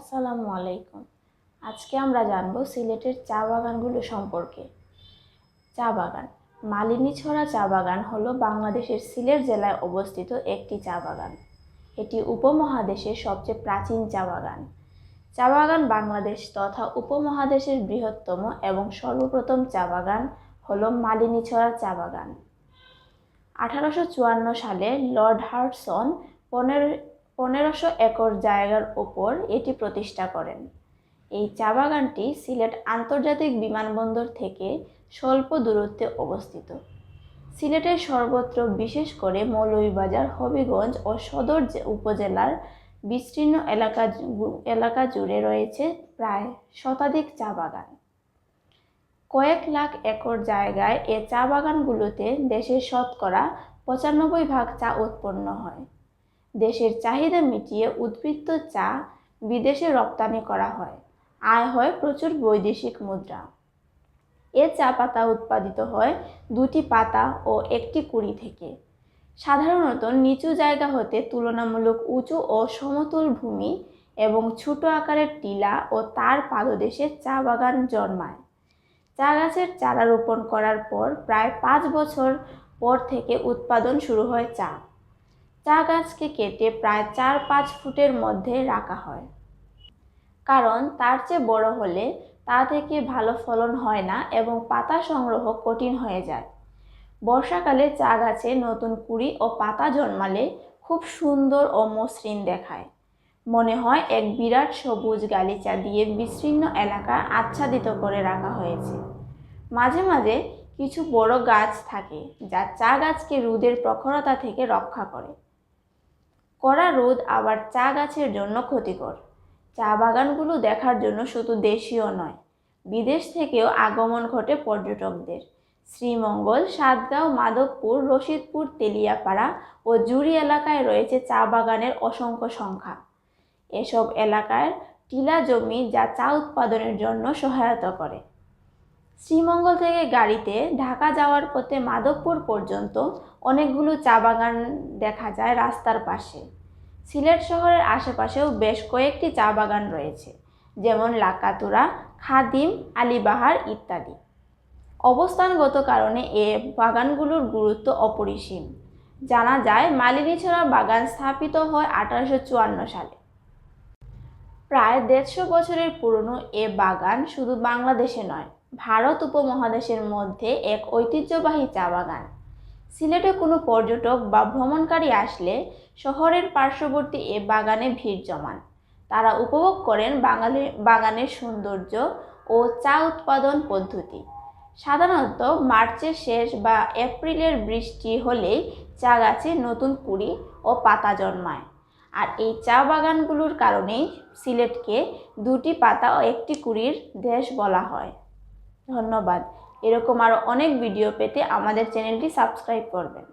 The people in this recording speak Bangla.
আসসালামু আলাইকুম। আজকে আমরা জানব সিলেটের চা বাগানগুলো সম্পর্কে। চা বাগান মালিনীছড়া চা বাগান হলো বাংলাদেশের সিলেট জেলায় অবস্থিত একটি চা বাগান। এটি উপমহাদেশের সবচেয়ে প্রাচীন চা বাগান। চা বাগান বাংলাদেশ তথা উপমহাদেশের বৃহত্তম এবং সর্বপ্রথম চা বাগান হলো মালিনীছড়া চা বাগান। আঠারোশো চুয়ান্ন সালে লর্ড হার্টসন পনেরো পনেরোশো একর জায়গার ওপর এটি প্রতিষ্ঠা করেন। এই চা বাগানটি সিলেট আন্তর্জাতিক বিমানবন্দর থেকে স্বল্প দূরত্বে অবস্থিত। সিলেটের সর্বত্র বিশেষ করে মৌলভীবাজার, হবিগঞ্জ ও সদর উপজেলার বিস্তীর্ণ এলাকা এলাকা জুড়ে রয়েছে প্রায় শতাধিক চা বাগান। কয়েক লাখ একর জায়গায় এ চা বাগানগুলোতে দেশের শতকরা পঁচানব্বই ভাগ চা উৎপন্ন হয়। দেশের চাহিদা মিটিয়ে উদ্বৃত্ত চা বিদেশে রপ্তানি করা হয়। আয় হয় প্রচুর বৈদেশিক মুদ্রা। এ চা পাতা উৎপাদিত হয় দুটি পাতা ও একটি কুড়ি থেকে। সাধারণত নিচু জায়গা হতে তুলনামূলক উঁচু ও সমতল ভূমি এবং ছোট আকারের টিলা ও তার পাদদেশে চা বাগান জন্মায়। চা গাছের চারা রোপণ করার পর প্রায় পাঁচ বছর পর থেকে উৎপাদন শুরু হয় চা। চা গাছকে কেটে প্রায় চার পাঁচ ফুটের মধ্যে রাখা হয়। কারণ তার চেয়ে বড় হলে তা থেকে ভালো ফলন হয় না এবং পাতা সংগ্রহ কঠিন হয়ে যায়। বর্ষাকালে চা গাছে নতুন কুড়ি ও পাতা জন্মালে খুব সুন্দর ও মসৃণ দেখায়। মনে হয় এক বিরাট সবুজ গালিচা দিয়ে বিস্তীর্ণ এলাকা আচ্ছাদিত করে রাখা হয়েছে। মাঝে মাঝে কিছু বড় গাছ থাকে যা চা গাছকে রোদের প্রখরতা থেকে রক্ষা করে। কড়া রোদ আবার চা গাছের জন্য ক্ষতিকর। চা বাগানগুলো দেখার জন্য শুধু দেশীয় নয়, বিদেশ থেকেও আগমন ঘটে পর্যটকদের। শ্রীমঙ্গল, সাতগাঁও, মাধবপুর, রশিদপুর, তেলিয়াপাড়া ও জুড়ি এলাকায় রয়েছে চা বাগানের অসংখ্য সংখ্যা। এসব এলাকার টিলা জমি যা চা উৎপাদনের জন্য সহায়তা করে। শ্রীমঙ্গল থেকে গাড়িতে ঢাকা যাওয়ার পথে মাধবপুর পর্যন্ত অনেকগুলো চা বাগান দেখা যায় রাস্তার পাশে। সিলেট শহরের আশেপাশেও বেশ কয়েকটি চা বাগান রয়েছে, যেমন লাকাতুরা, খাদিম, আলিবাহার ইত্যাদি। অবস্থানগত কারণে এ বাগানগুলোর গুরুত্ব অপরিসীম। জানা যায়, মালিনীছড়া বাগান স্থাপিত হয় আঠারোশো চুয়ান্ন সালে। প্রায় দেড়শো বছরের পুরনো এ বাগান শুধু বাংলাদেশে নয় ভারত উপমহাদেশের মধ্যে এক ঐতিহ্যবাহী চা বাগান। সিলেটে কোনো পর্যটক বা ভ্রমণকারী আসলে শহরের পার্শ্ববর্তী এ বাগানে ভিড় জমান। তারা উপভোগ করেন বাঙালি, বাগানের সৌন্দর্য ও চা উৎপাদন পদ্ধতি। সাধারণত মার্চের শেষ বা এপ্রিলের বৃষ্টি হলেই চা গাছে নতুন কুড়ি ও পাতা জন্মায়। আর এই চা বাগানগুলোর কারণেই সিলেটকে দুটি পাতা ও একটি কুড়ির দেশ বলা হয়। ধন্যবাদ। এরকম আরও অনেক ভিডিও পেতে আমাদের চ্যানেলটি সাবস্ক্রাইব করবেন।